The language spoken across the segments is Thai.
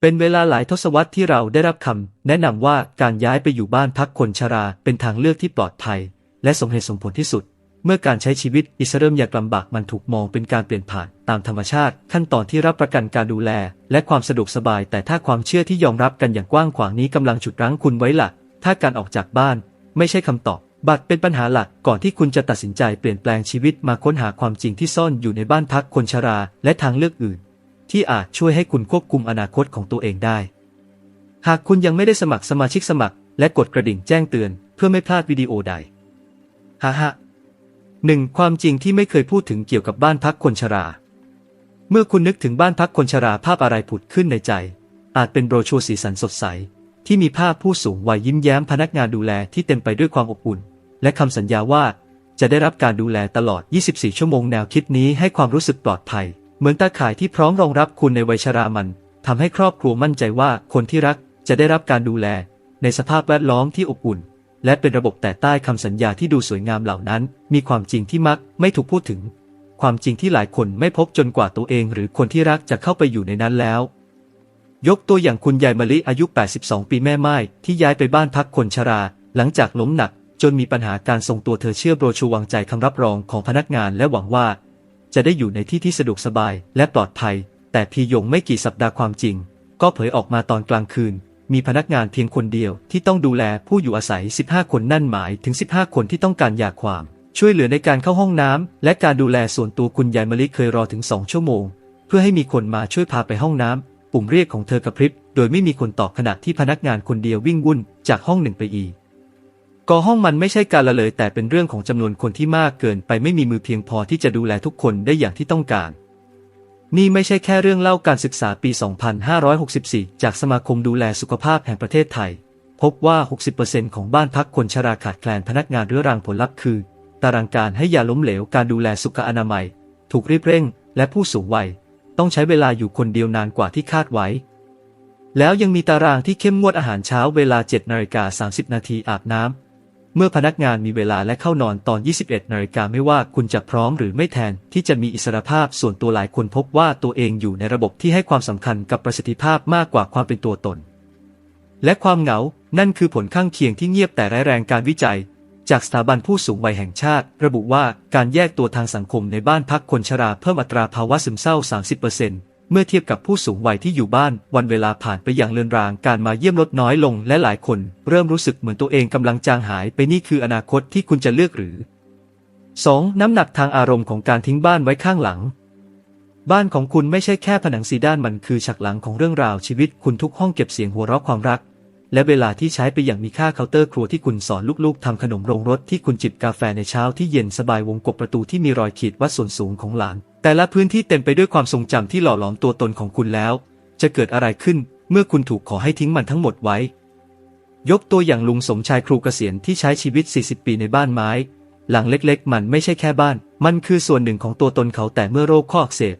เป็นเวลาหลายทศวรรษที่เราได้รับคำแนะนำว่าการย้ายไปอยู่บ้านพักคนชราเป็นทางเลือกที่ปลอดภัย และสมเหตุสมผลที่สุด เมื่อการใช้ชีวิตอิสเริ่มยากลำบากมันถูกมองเป็นการเปลี่ยนผ่านตามธรรมชาติ ขั้นตอนที่รับประกันการดูแล และความสะดวกสบาย แต่ถ้าความเชื่อที่ยอมรับกันอย่างกว้างขวางนี้กำลังฉุดรั้งคุณไว้ล่ะถ้าการออกจากบ้าน ไม่ใช่คำตอบบัตรเป็นปัญหาหลักก่อนที่คุณจะตัดสินใจเปลี่ยนแปลงชีวิตมาค้นหาความจริงที่ซ่อนอยู่ในบ้านพักคนชรา และทางเลือกอื่น ที่อาจช่วยให้คุณควบคุมอนาคตของตัวเองได้ หากคุณยังไม่ได้สมัครสมาชิกสมัคร และกดกระดิ่งแจ้งเตือน เพื่อไม่พลาดวิดีโอใดฮ่าฮ่าหนึ่งความจริงที่ไม่เคยพูดถึงเกี่ยวกับบ้านพักคนชรา เมื่อคุณนึกถึงบ้านพักคนชราภาพอะไรผุดขึ้นในใจ อาจเป็นโบรชัวร์สีสันสดใส ที่มีภาพผู้สูงวัยยิ้มแย้มพนักงานดูแลที่เต็มไปด้วยความอบอุ่น และคำสัญญาว่าจะได้รับการดูแลตลอด 24 ชั่วโมงแนวคิดนี้ให้ความรู้สึกปลอดภัย เหมือนตาข่ายที่พร้อมรองรับคุณในวัยชรามันทำให้ครอบครัวมั่นใจว่าคนที่รักจะได้รับการดูแล ในสภาพแวดล้อมที่อบอุ่น และเป็นระบบแต่ใต้คำสัญญาที่ดูสวยงามเหล่านั้น มีความจริงที่มักไม่ถูกพูดถึง ความจริงที่หลายคนไม่พบจนกว่าตัวเอง หรือคนที่รักจะเข้าไปอยู่ในนั้นแล้ว ยกตัวอย่างคุณยายมะลิอายุ 82 ปีแม่ไม้ที่ย้ายไปบ้านพักคนชรา หลังจากล้มหนัก จนมีปัญหาการทรงตัวเธอเชื่อโบรชัววางใจคำรับรองของพนักงานและหวังว่า จะได้อยู่ในที่ที่สะดวกสบายและปลอดภัย แต่พียงไม่กี่สัปดาห์ความจริง ก็เผยออกมาตอนกลางคืน มีพนักงานเพียงคนเดียวที่ต้องดูแลผู้อยู่อาศัย 15 คนนั่นหมายถึง 15 คนที่ต้องการยาความ ช่วยเหลือในการเข้าห้องน้ำและการดูแลส่วนตัวคุณยายมะลิเคยรอถึง2ชั่วโมง เพื่อให้มีคนมาช่วยพาไปห้องน้ำปุ่มเรียกของเธอกระพริบโดยไม่มีคนตอบขณะที่พนักงานคนเดียววิ่งวุ่นจากห้องหนึ่งไปอีก ก็ห้องมันไม่ใช่การละเลยแต่เป็นเรื่องของจำนวนคนที่มากเกินไปไม่มีมือเพียงพอที่จะดูแลทุกคนได้อย่างที่ต้องการ นี่ไม่ใช่แค่เรื่องเล่าการศึกษาปี 2564 จากสมาคมดูแลสุขภาพแห่งประเทศไทย พบว่า 60%ของบ้านพักคนชราขาดแคลนพนักงานเรื้อรังผลลัพธ์คือ ตารางการให้ยาล้มเหลวการดูแลสุขอนามัย ถูกรีบเร่ง และผู้สูงวัย ต้องใช้เวลาอยู่คนเดียวนานกว่าที่คาดไว้แล้วยังมีตารางที่เข้มงวดอาหารเช้าเวลา 7 นาฬิกา 30 นาทีอาบน้ำ เมื่อพนักงานมีเวลาและเข้านอนตอน 21 นาฬิกาไม่ว่าคุณจะพร้อมหรือไม่แทนที่จะมีอิสรภาพส่วนตัวหลายคนพบว่าตัวเองอยู่ในระบบที่ให้ความสำคัญกับประสิทธิภาพมากกว่าความเป็นตัวตน และความเหงา นั่นคือผลข้างเคียงที่เงียบแต่ร้ายแรงการวิจัย จากสถาบันผู้สูงวัยแห่งชาติ ระบุว่าการแยกตัวทางสังคมในบ้านพักคนชราเพิ่มอัตราภาวะซึมเศร้า 30% เมื่อเทียบกับผู้สูงวัยที่อยู่บ้าน วันเวลาผ่านไปอย่างเลือนรางการมาเยี่ยมลดน้อยลง และหลายคน เริ่มรู้สึกเหมือนตัวเองกำลังจางหายไปนี่คืออนาคตที่คุณจะเลือกหรือ 2. น้ำหนักทางอารมณ์ของการทิ้งบ้านไว้ข้างหลัง บ้านของคุณไม่ใช่แค่ผนังสีด้านมันคือฉากหลังของเรื่องราวชีวิตคุณทุกห้องเก็บเสียงหัวเราะความรัก และเวลาที่ใช้ไปอย่างมีค่าเคาน์เตอร์ครัวที่คุณสอนลูกๆทำขนมโรงรถที่คุณจิบกาแฟในเช้าที่เย็นสบายวงกบประตูที่มีรอยขีดวัดส่วนสูงของหลาน แต่ละพื้นที่เต็มไปด้วยความทรงจำที่หล่อหลอมตัวตนของคุณแล้ว จะเกิดอะไรขึ้นเมื่อคุณถูกขอให้ทิ้งมันทั้งหมดไว้ ยกตัวอย่างลุงสมชายครูเกษียณที่ใช้ชีวิต 40 ปีในบ้านไม้ หลังเล็กๆ มันไม่ใช่แค่บ้าน มันคือส่วนหนึ่งของตัวตนเขาแต่เมื่อโรคข้ออักเสบ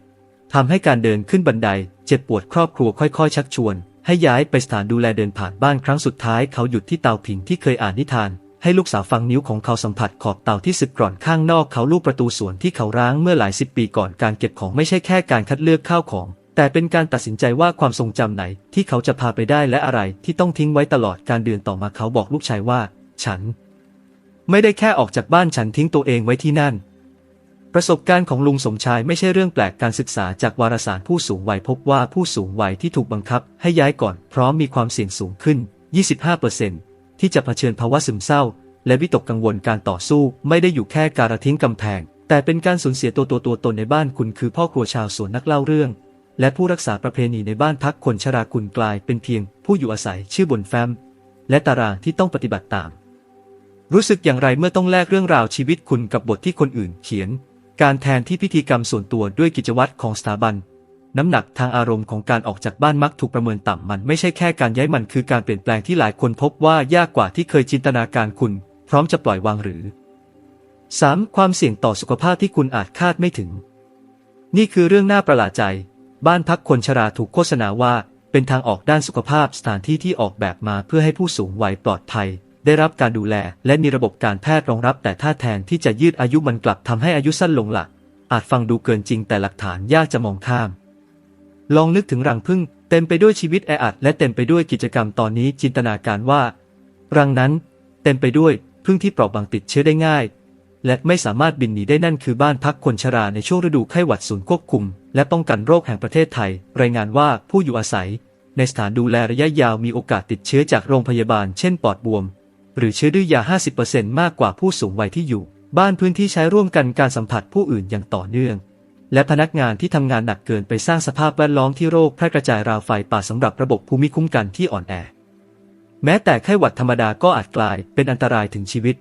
ทำให้การเดินขึ้นบันได เจ็บปวดครอบครัวค่อยๆ ชักชวน ให้ย้ายไปสถานดูแลเดินผ่านบ้านครั้งสุดท้ายเขาหยุดที่เตาผิงที่เคยอ่านนิทาน ให้ลูกสาวฟังนิ้วของเขาสัมผัสขอบเตาที่สึกกร่อนข้างนอกเขาลูกประตูสวนที่เขาร้างเมื่อหลายสิบปีก่อนการเก็บของไม่ใช่แค่การคัดเลือกข้าวของ แต่เป็นการตัดสินใจว่าความทรงจำไหน ที่เขาจะพาไปได้และอะไรที่ต้องทิ้งไว้ตลอดการเดือนต่อมาเขาบอกลูกชายว่า ฉัน ไม่ได้แค่ออกจากบ้านฉันทิ้งตัวเองไว้ที่นั่น ประสบการณ์ของลุงสมชายไม่ใช่เรื่องแปลกการศึกษาจากวารสารผู้สูงวัยพบว่าผู้สูงวัยที่ถูกบังคับ ให้ย้ายก่อน พร้อมมีความเสี่ยงสูงขึ้น 25% ที่จะเผชิญภาวะซึมเศร้า และวิตกกังวลการต่อสู้ ไม่ได้อยู่แค่การทิ้งกำแพง แต่เป็นการสูญเสียตัวตัวตัวตนในบ้านคุณคือพ่อครัวชาวสวนนักเล่าเรื่อง และผู้รักษาประเพณีในบ้านพักคนชราคุณกลายเป็นเพียง ผู้อยู่อาศัยชื่อบนแฟ้มและตารางที่ต้องปฏิบัติตาม รู้สึกอย่างไรเมื่อต้องแลกเรื่องราวชีวิตคุณกับบทที่คนอื่นเขียน การแทนที่พิธีกรรมส่วนตัวด้วยกิจวัตรของสถาบัน น้ำหนักทางอารมณ์ของการออกจากบ้านมักถูกประเมินต่ำมันไม่ใช่แค่การย้ายมันคือการเปลี่ยนแปลงที่หลายคนพบว่ายากกว่าที่เคยจินตนาการคุณ พร้อมจะปล่อยวางหรือ 3. ความเสี่ยงต่อสุขภาพที่คุณอาจคาดไม่ถึง นี่คือเรื่องน่าประหลาดใจ บ้านพักคนชราถูกโฆษณาว่า เป็นทางออกด้านสุขภาพสถานที่ที่ออกแบบมาเพื่อให้ผู้สูงวัยปลอดภัย ได้รับการดูแล และมีระบบการแพทย์รองรับแต่ถ้าแทนที่จะยืดอายุมันกลับทำให้อายุสั้นลงละอาจฟังดูเกินจริงแต่หลักฐานยากจะมองข้าม ลองนึกถึงรังผึ้งเต็มไปด้วยชีวิตแออัดและเต็มไปด้วยกิจกรรมตอนนี้จินตนาการว่า รังนั้นเต็มไปด้วยพึ่งที่เปราะบางติดเชื้อได้ง่าย และไม่สามารถบินหนีได้นั่นคือบ้านพักคนชราในช่วงฤดูไข้หวัดศูนย์ควบคุม และป้องกันโรคแห่งประเทศไทย รายงานว่าผู้อยู่อาศัย ในสถานดูแลระยะยาวมีโอกาสติดเชื้อจากโรงพยาบาลเช่นปอดบวม หรือเชื้อดื้อยา 50%มากกว่าผู้สูงวัยที่อยู่ บ้านพื้นที่ใช้ร่วมกันการสัมผัสผู้อื่นอย่างต่อเนื่อง และพนักงานที่ทำงานหนักเกินไปสร้างสภาพแวดล้อมที่โรคแพร่กระจายราวไฟป่าสำหรับระบบภูมิคุ้มกันที่อ่อนแอ แม้แต่ไข้หวัดธรรมดาก็อาจกลายเป็นอันตรายถึงชีวิต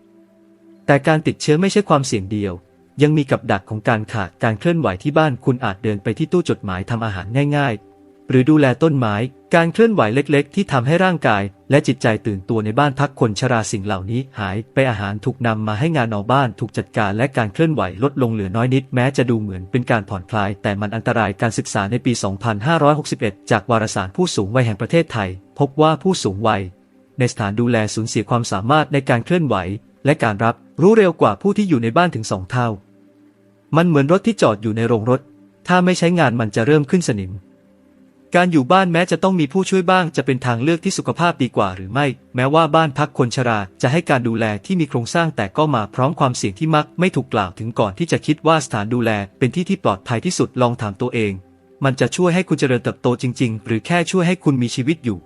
แต่การติดเชื้อไม่ใช่ความเสี่ยงเดียว ยังมีกับดักของการขาดการเคลื่อนไหวที่บ้านคุณอาจเดินไปที่ตู้จดหมายทำอาหารง่ายๆ หรือดูแลต้นไม้ การเคลื่อนไหวเล็กๆ ที่ทำให้ร่างกาย และจิตใจตื่นตัวในบ้านพักคนชราสิ่งเหล่านี้ หายไปอาหารถูกนำมาให้งานนอกบ้านถูกจัดการและการเคลื่อนไหวลดลงเหลือน้อยนิดแม้จะดูเหมือนเป็นการผ่อนคลาย แต่มันอันตรายการศึกษาในปี 2561 จากวารสารผู้สูงวัยแห่งประเทศไทย พบว่าผู้สูงวัย ในสถานดูแลสูญเสียความสามารถในการเคลื่อนไหว และการรับรู้เร็วกว่าผู้ที่อยู่ในบ้านถึงสองเท่า มันเหมือนรถที่จอดอยู่ในโรงรถ ถ้าไม่ใช้งานมันจะเริ่มขึ้นสนิม การอยู่บ้านแม้จะต้องมีผู้ช่วยบ้างจะเป็นทางเลือกที่สุขภาพดีกว่าหรือไม่ แม้ว่าบ้านพักคนชราจะให้การดูแลที่มีโครงสร้างแต่ก็มาพร้อมความเสี่ยงที่มักไม่ถูกกล่าวถึงก่อนที่จะคิดว่าสถานดูแลเป็นที่ที่ปลอดภัยที่สุดลองถามตัวเอง มันจะช่วยให้คุณเจริญเติบโตจริง ๆ หรือแค่ช่วยให้คุณมีชีวิตอยู่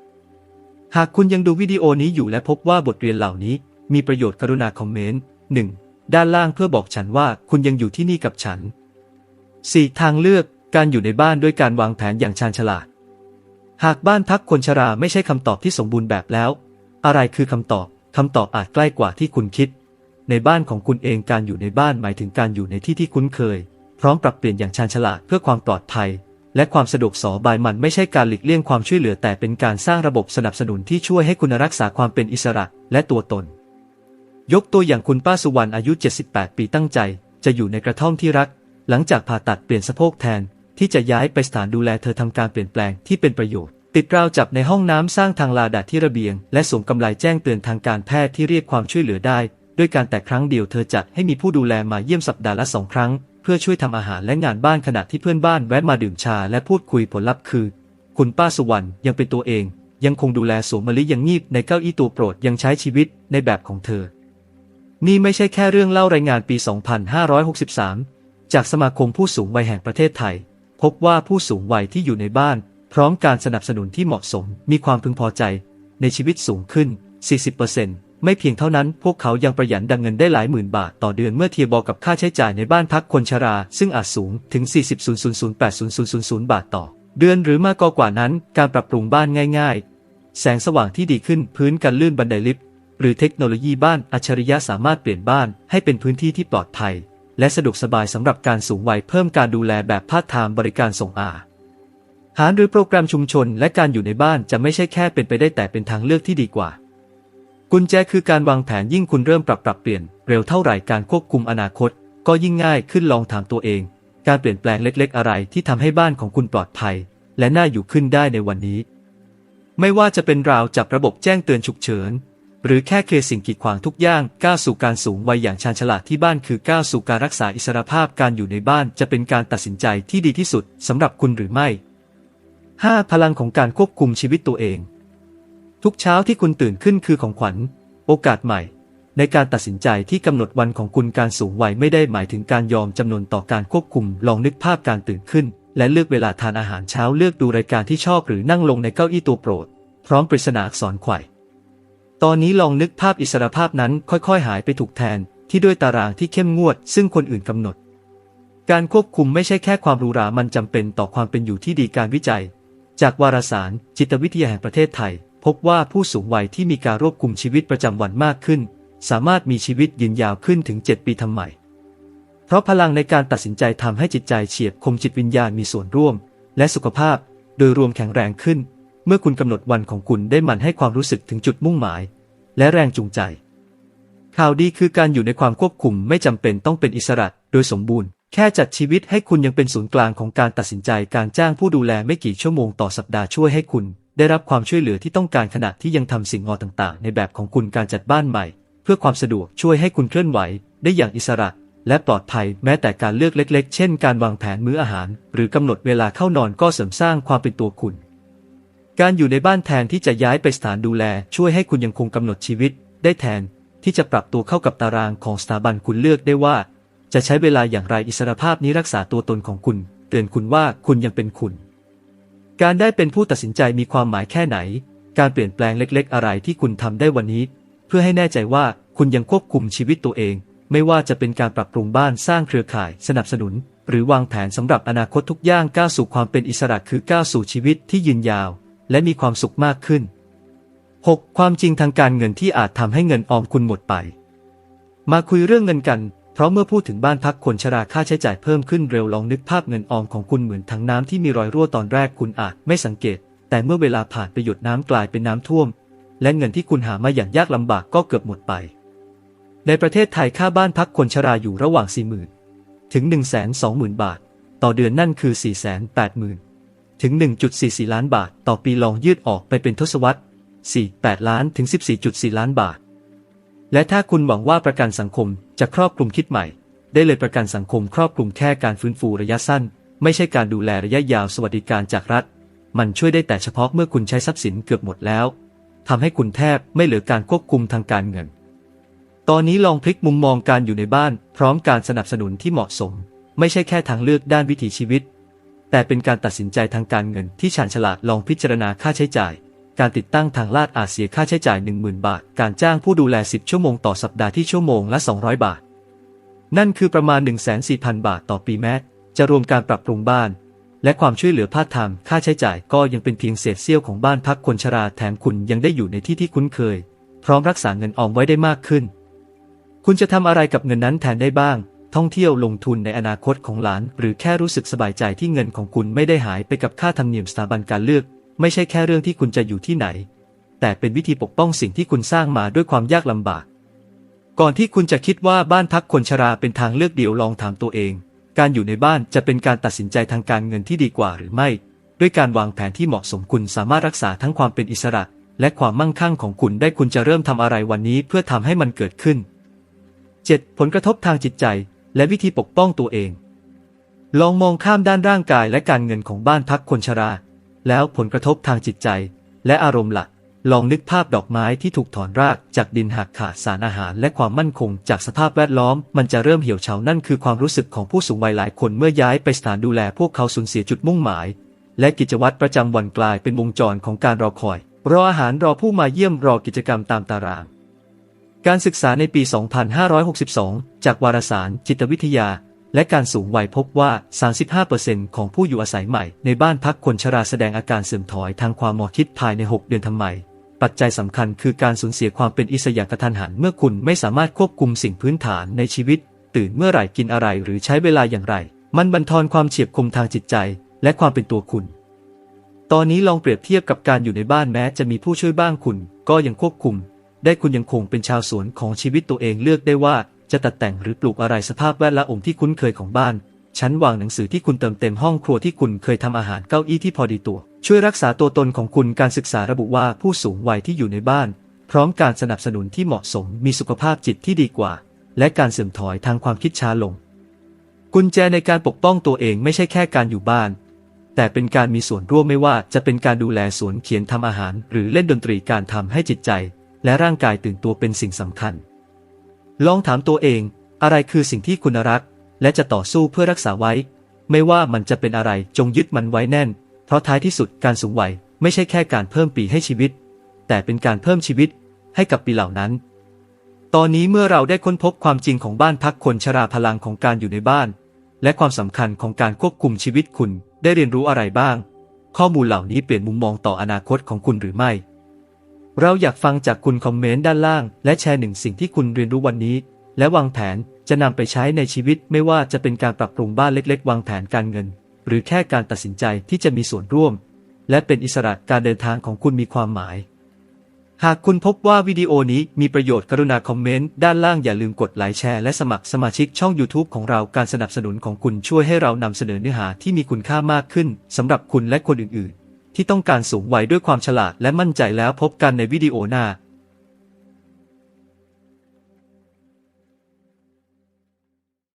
หากคุณยังดูวิดีโอนี้อยู่และพบว่าบทเรียนเหล่านี้ มีประโยชน์กรุณาคอมเมนต์ 1. ด้านล่างเพื่อบอกฉันว่าคุณยังอยู่ที่นี่กับฉัน 4. ทางเลือกการอยู่ในบ้านด้วยการวางแผนอย่างชาญฉลาด หากบ้านพักคนชราไม่ใช่คำตอบที่สมบูรณ์แบบแล้ว อะไรคือคำตอบคำตอบอาจใกล้กว่าที่คุณคิด ในบ้านของคุณเองการอยู่ในบ้านหมายถึงการอยู่ในที่ที่คุ้นเคย พร้อมปรับเปลี่ยนอย่างชาญฉลาดเพื่อความปลอดภัย และความสะดวกสบายมันไม่ใช่การหลีกเลี่ยงความช่วยเหลือแต่เป็นการสร้างระบบสนับสนุนที่ช่วยให้คุณรักษาความเป็นอิสระและตัวตน ยกตัวอย่างคุณป้าสุวรรณอายุ 78 ปีตั้งใจ จะอยู่ในกระท่อมที่รัก หลังจากผ่าตัดเปลี่ยนสะโพกแทน ที่จะย้ายไปสถานดูแลเธอทำการเปลี่ยนแปลงที่เป็นประโยชน์ ติดราวจับในห้องน้ำสร้างทางลาดาที่ระเบียง และสวมกำไลแจ้งเตือนทางการแพทย์ที่เรียกความช่วยเหลือได้ ด้วยการแต่ครั้งเดียวเธอจัดให้มีผู้ดูแลมาเยี่ยมสัปดาห์ละสองครั้ง เพื่อช่วยทำอาหารและงานบ้านขณะที่เพื่อนบ้านแวะมาดื่มชาและพูดคุยผลลัพธ์คือ คุณป้าสุวรรณยังเป็นตัวเอง ยังคงดูแลสวมมะลิยังงีบในเก้าอี้ตัวโปรดยังใช้ชีวิตในแบบของเธอนี่ไม่ใช่แค่เรื่องเล่ารายงานปี 2563 จากสมาคมผู้สูงวัยแห่งประเทศไทย พบว่าผู้สูงวัยที่อยู่ในบ้าน พร้อมการสนับสนุนที่เหมาะสม มีความพึงพอใจ ในชีวิตสูงขึ้น 40%ไม่เพียงเท่านั้น พวกเขายังประหยัดดังเงินได้หลายหมื่นบาทต่อเดือนเมื่อเทียบกับค่าใช้จ่ายในบ้านพักคนชรา ซึ่งอาจสูงถึง 40,008,000บาทต่อ เดือนหรือมากกว่านั้น การปรับปรุงบ้านง่าย ๆ แสงสว่างที่ดีขึ้นพื้นกันลื่นบันไดลิฟต์หรือเทคโนโลยีบ้านอัจฉริยะสามารถเปลี่ยนบ้านให้เป็นพื้นที่ที่ปลอดภัย และสะดวกสบายสำหรับการสูงวัยเพิ่มการดูแลแบบพาร์ทไทม์บริการส่งอาหารหรือโปรแกรมชุมชนและการอยู่ในบ้านจะไม่ใช่แค่เป็นไปได้แต่เป็นทางเลือกที่ดีกว่า กุญแจคือการวางแผนยิ่งคุณเริ่มปรับปรับเปลี่ยนเร็วเท่าไหร่การควบคุมอนาคต ก็ยิ่งง่ายขึ้นลองถามตัวเอง การเปลี่ยนแปลงเล็ก ๆ อะไรที่ทำให้บ้านของคุณปลอดภัย และน่าอยู่ขึ้นได้ในวันนี้ ไม่ว่าจะเป็นราวจับระบบแจ้งเตือนฉุกเฉิน หรือแค่เคลียร์สิ่งกีดขวางทุกอย่างก้าวสู่การสูงวัยอย่างชาญฉลาดที่บ้านคือก้าวสู่การรักษาอิสรภาพการอยู่ในบ้านจะเป็นการตัดสินใจที่ดีที่สุดสำหรับคุณหรือไม่ 5. พลังของการควบคุมชีวิตตัวเอง ทุกเช้าที่คุณตื่นขึ้นคือของขวัญ โอกาสใหม่ ในการตัดสินใจที่กำหนดวันของคุณการสูงวัยไม่ได้หมายถึงการยอมจำนนต่อการควบคุมลองนึกภาพการตื่นขึ้น และเลือกเวลาทานอาหารเช้าเลือกดูรายการที่ชอบหรือนั่งลงในเก้าอี้ตัวโปรด พร้อมปริศนาอักษรไขว่ ตอนนี้ลองนึกภาพอิสรภาพนั้นค่อยๆ หายไปถูกแทนที่ด้วยตารางที่เข้มงวด ซึ่งคนอื่นกำหนด การควบคุมไม่ใช่แค่ความหรูหรามันจำเป็นต่อความเป็นอยู่ที่ดีการวิจัย จากวารสาร จิตวิทยาแห่งประเทศไทย พบว่าผู้สูงวัยที่มีการควบคุมชีวิตประจำวันมากขึ้น สามารถมีชีวิตยืนยาวขึ้นถึง 7 ปีทำใหม่ เพราะพลังในการตัดสินใจทำให้จิตใจเฉียบคมจิตวิญญาณมีส่วนร่วม และสุขภาพ โดยรวมแข็งแรงขึ้น เมื่อคุณกำหนดวันของคุณได้มันให้ความรู้สึกถึงจุดมุ่งหมาย และแรงจูงใจ ข่าวดีคือการอยู่ในความควบคุมไม่จำเป็นต้องเป็นอิสระโดยสมบูรณ์ แค่จัดชีวิตให้คุณยังเป็นศูนย์กลางของการตัดสินใจการจ้างผู้ดูแลไม่กี่ชั่วโมงต่อสัปดาห์ช่วยให้คุณ ได้รับความช่วยเหลือที่ต้องการขณะที่ยังทำสิ่งงอต่างๆ ในแบบของคุณการจัดบ้านใหม่ เพื่อความสะดวกช่วยให้คุณเคลื่อนไหว ได้อย่างอิสระและปลอดภัยแม้แต่การเลือกเล็ก ๆ เช่น การวางแผนมื้ออาหาร หรือกำหนดเวลาเข้านอนก็เสริมสร้างความเป็นตัวคุณ การอยู่ในบ้านแทนที่จะย้ายไปสถานดูแล ช่วยให้คุณยังคงกำหนดชีวิต ได้แทนที่จะปรับตัวเข้ากับตารางของสถาบันคุณเลือกได้ว่า จะใช้เวลาอย่างไรอิสรภาพนี้รักษาตัวตนของคุณ เตือนคุณว่าคุณยังเป็นคุณ การได้เป็นผู้ตัดสินใจมีความหมายแค่ไหน การเปลี่ยนแปลงเล็ก ๆ อะไรที่คุณทำได้วันนี้ เพื่อให้แน่ใจว่าคุณยังควบคุมชีวิตตัวเอง ไม่ว่าจะเป็นการปรับปรุงบ้านสร้างเครือข่าย สนับสนุน หรือวางแผนสำหรับอนาคตทุกย่างก้าวสู่ความเป็นอิสระคือก้าวสู่ชีวิตที่ยืนยาว และมีความสุขมากขึ้น 6. ความจริงทางการเงินที่อาจทำให้เงินออมคุณหมดไป มาคุยเรื่องเงินกัน เพราะเมื่อพูดถึงบ้านพักคนชราค่าใช้จ่ายเพิ่มขึ้นเร็วลองนึกภาพเงินออมของคุณเหมือนถังน้ำที่มีรอยรั่วตอนแรกคุณอาจไม่สังเกต แต่เมื่อเวลาผ่านไปหยดน้ำกลายเป็นน้ำท่วม และเงินที่คุณหามาอย่างยากลำบากก็เกือบหมดไป ในประเทศไทยค่าบ้านพักคนชราอยู่ระหว่าง 40,000 ถึง 120,000 บาท ต่อเดือนนั่นคือ 480,000 ถึง 1.44 ล้านบาท ต่อปีลองยืดออกไปเป็นทศวรรษ 4-8 ล้านถึง 14.4 ล้านบาท และถ้าคุณหวังว่าประกันสังคมจะครอบคลุมคิดใหม่ ได้เลยประกันสังคมครอบคลุมแค่การฟื้นฟูระยะสั้น ไม่ใช่การดูแลระยะยาวสวัสดิการจากรัฐ มันช่วยได้แต่เฉพาะเมื่อคุณใช้ทรัพย์สินเกือบหมดแล้วทำให้คุณแทบไม่เหลือการควบคุมทางการเงิน ตอนนี้ลองพลิกมุมมองการอยู่ในบ้าน พร้อมการสนับสนุนที่เหมาะสม ไม่ใช่แค่ทางเลือกด้านวิถีชีวิต แต่เป็นการตัดสินใจทางการเงินที่ฉาญฉลาดลองพิจารณาค่าใช้จ่าย การติดตั้งทางลาดอาจเสียค่าใช้จ่าย 10,000 บาท การจ้างผู้ดูแล 10 ชั่วโมงต่อสัปดาห์ที่ชั่วโมงละ 200 บาท นั่นคือประมาณ 1 4 0 0 0บาทต่อปีแม้จะรวมการปรับปรุงบ้าน และความช่วยเหลือพาร์ทไทม์ค่าใช้จ่ายก็ยังเป็นเพียงเศษเสี้ยวของบ้านพักคนชราแถมคุณยังได้อยู่ในที่ที่คุ้นเคย พร้อมรักษาเงินออมไว้ได้มากขึ้น คุณจะทำอะไรกับเงินนั้นแทนได้บ้าง ท่องเที่ยวลงทุนในอนาคตของหลาน หรือแค่รู้สึกสบายใจที่เงินของคุณไม่ได้หายไปกับค่าธรรมเนียมสถาบันการเลือก ไม่ใช่แค่เรื่องที่คุณจะอยู่ที่ไหน แต่เป็นวิธีปกป้องสิ่งที่คุณสร้างมาด้วยความยากลำบาก ก่อนที่คุณจะคิดว่าบ้านพักคนชราเป็นทางเลือกเดียวลองถามตัวเอง การอยู่ในบ้านจะเป็นการตัดสินใจทางการเงินที่ดีกว่าหรือไม่ ด้วยการวางแผนที่เหมาะสมคุณสามารถรักษาทั้งความเป็นอิสระ และความมั่งคั่งของคุณได้คุณจะเริ่มทำอะไรวันนี้เพื่อทำให้มันเกิดขึ้น 7. ผลกระทบทางจิตใจ และวิธีปกป้องตัวเอง ลองมองข้ามด้านร่างกายและการเงินของบ้านพักคนชรา แล้วผลกระทบทางจิตใจ และอารมณ์หละ่ะลองนึกภาพดอกไม้ที่ถูกถอนรากจากดินหักขาดสารอาหารและความมั่นคง จากสภาพแวดล้อม มันจะเริ่มเหี่ยวเฉานั่นคือความรู้สึกของผู้สูงวัยหลายคนเมื่อย้ายไปสถานดูแลพวกเขาสูญเสียจุดมุ่งหมาย และกิจวัตรประจำวันกลายเป็นวงจรของการรอคอย รออาหารรอผู้มาเยี่ยมรอกิจกรรมตามตาราง การศึกษาในปี 2562 จากวารสาร จิตวิทยา และการสูงวัยพบว่า 35%ของผู้อยู่อาศัยใหม่ในบ้านพักคนชราแสดงอาการเสื่อมถอยทางความมอคิดภายใน 6 เดือนทำไม ปัจจัยสำคัญคือการสูญเสียความเป็นอิสระอย่างกระทันหันเมื่อคุณไม่สามารถควบคุมสิ่งพื้นฐานในชีวิต ตื่นเมื่อไหร่กินอะไรหรือใช้เวลาอย่างไร มันบั่นทอนความเฉียบคมทางจิตใจ และความเป็นตัวคุณ ตอนนี้ลองเปรียบเทียบกับการอยู่ในบ้านแม้จะมีผู้ช่วยบ้างคุณ ก็ยังควบคุม ได้คุณยังคงเป็นชาวสวนของชีวิตตัวเองเลือกได้ว่าจะตัดแต่งหรือปลูกอะไรสภาพแวดล้อมที่คุ้นเคยของบ้าน ชั้นวางหนังสือที่คุณเติมเต็มห้องครัวที่คุณเคยทำอาหารเก้าอี้ที่พอดีตัว ช่วยรักษาตัวตนของคุณการศึกษาระบุว่าผู้สูงวัยที่อยู่ในบ้าน พร้อมการสนับสนุนที่เหมาะสมมีสุขภาพจิตที่ดีกว่า และการเสื่อมถอยทางความคิดช้าลง กุญแจในการปกป้องตัวเองไม่ใช่แค่การอยู่บ้าน แต่เป็นการมีส่วนร่วมไม่ว่าจะเป็นการดูแลสวนเขียนทำอาหาร หรือเล่นดนตรีการทำให้จิตใจ และร่างกายตื่นตัวเป็นสิ่งสำคัญ ลองถามตัวเอง อะไรคือสิ่งที่คุณรัก และจะต่อสู้เพื่อรักษาไว้ ไม่ว่ามันจะเป็นอะไรจงยึดมันไว้แน่น เพราะท้ายที่สุดการสูงวัยไม่ใช่แค่การเพิ่มปีให้ชีวิต แต่เป็นการเพิ่มชีวิตให้กับปีเหล่านั้น ตอนนี้เมื่อเราได้ค้นพบความจริงของบ้านพักคนชราพลังของการอยู่ในบ้าน และความสำคัญของการควบคุมชีวิตคุณได้เรียนรู้อะไรบ้าง ข้อมูลเหล่านี้เปลี่ยนมุมมองต่ออนาคตของคุณหรือไม่ เราอยากฟังจากคุณคอมเมนต์ด้านล่าง และแชร์หนึ่งสิ่งที่คุณเรียนรู้วันนี้ และวางแผนจะนำไปใช้ในชีวิตไม่ว่าจะเป็นการปรับปรุงบ้านเล็ก ๆ วางแผนการเงิน หรือแค่การตัดสินใจที่จะมีส่วนร่วม และเป็นอิสระการเดินทางของคุณมีความหมาย หากคุณพบว่าวิดีโอนี้มีประโยชน์กรุณาคอมเมนต์ด้านล่างอย่าลืมกดไลค์แชร์และสมัครสมาชิกช่อง YouTube ของเราการสนับสนุนของคุณช่วยให้เรานำเสนอเนื้อหาที่มีคุณค่ามากขึ้นสำหรับคุณและคนอื่นๆ ที่ต้องการสูงวัยด้วยความฉลาดและมั่นใจแล้วพบกันในวิดีโอหน้า